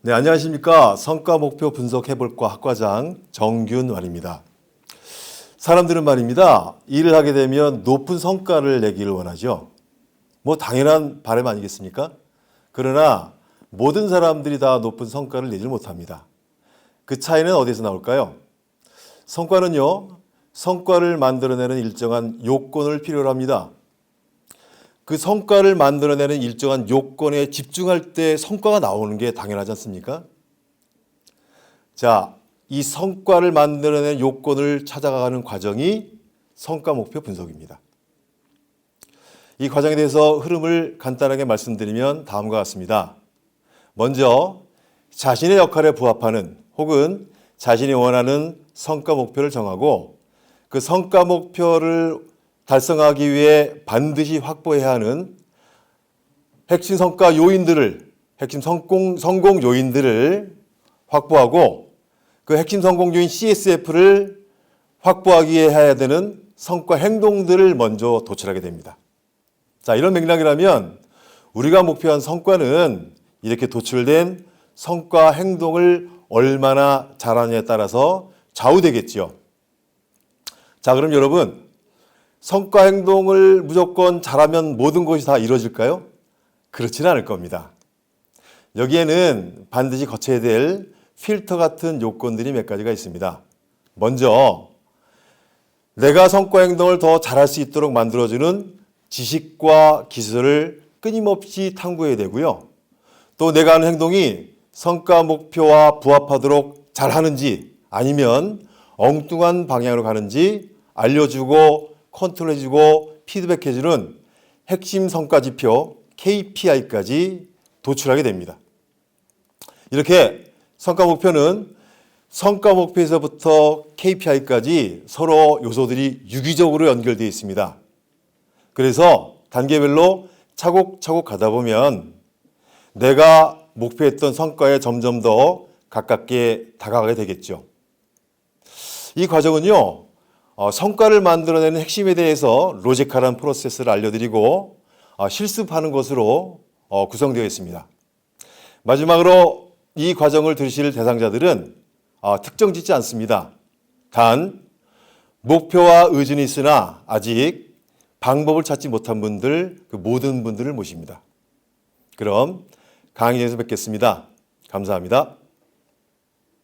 네, 안녕하십니까. 성과 목표 분석 해볼과 학과장 정균환입니다. 사람들은 말입니다. 일을 하게 되면 높은 성과를 내기를 원하죠. 뭐 당연한 바람 아니겠습니까? 그러나 모든 사람들이 다 높은 성과를 내질 못합니다. 그 차이는 어디서 나올까요? 성과는요, 성과를 만들어내는 일정한 요건을 필요로 합니다. 그 성과를 만들어내는 일정한 요건에 집중할 때 성과가 나오는 게 당연하지 않습니까? 자, 이 성과를 만들어내는 요건을 찾아가는 과정이 성과 목표 분석입니다. 이 과정에 대해서 흐름을 간단하게 말씀드리면 다음과 같습니다. 먼저 자신의 역할에 부합하는 혹은 자신이 원하는 성과 목표를 정하고 그 성과 목표를 달성하기 위해 반드시 확보해야 하는 핵심 성과 요인들을 핵심 성공 성공 요인들을 확보하고 그 핵심 성공 요인 CSF를 확보하기 위해 해야 되는 성과 행동들을 먼저 도출하게 됩니다. 자, 이런 맥락이라면 우리가 목표한 성과는 이렇게 도출된 성과 행동을 얼마나 잘하느냐에 따라서 좌우되겠죠. 자, 그럼 여러분, 성과 행동을 무조건 잘하면 모든 것이 다 이루어질까요? 그렇지는 않을 겁니다. 여기에는 반드시 거쳐야 될 필터 같은 요건들이 몇 가지가 있습니다. 먼저, 내가 성과 행동을 더 잘할 수 있도록 만들어주는 지식과 기술을 끊임없이 탐구해야 되고요. 또 내가 하는 행동이 성과 목표와 부합하도록 잘 하는지 아니면 엉뚱한 방향으로 가는지 알려주고 컨트롤해주고 피드백해주는 핵심 성과 지표 KPI까지 도출하게 됩니다. 이렇게 성과 목표는 성과 목표에서부터 KPI까지 서로 요소들이 유기적으로 연결되어 있습니다. 그래서 단계별로 차곡차곡 가다 보면 내가 목표했던 성과에 점점 더 가깝게 다가가게 되겠죠. 이 과정은요, 어, 성과를 만들어내는 핵심에 대해서 로직한 프로세스를 알려드리고 어, 실습하는 것으로 어, 구성되어 있습니다. 마지막으로 이 과정을 들으실 대상자들은 어, 특정 짓지 않습니다. 단 목표와 의지는 있으나 아직 방법을 찾지 못한 분들 그 모든 분들을 모십니다. 그럼 강의에서 뵙겠습니다. 감사합니다.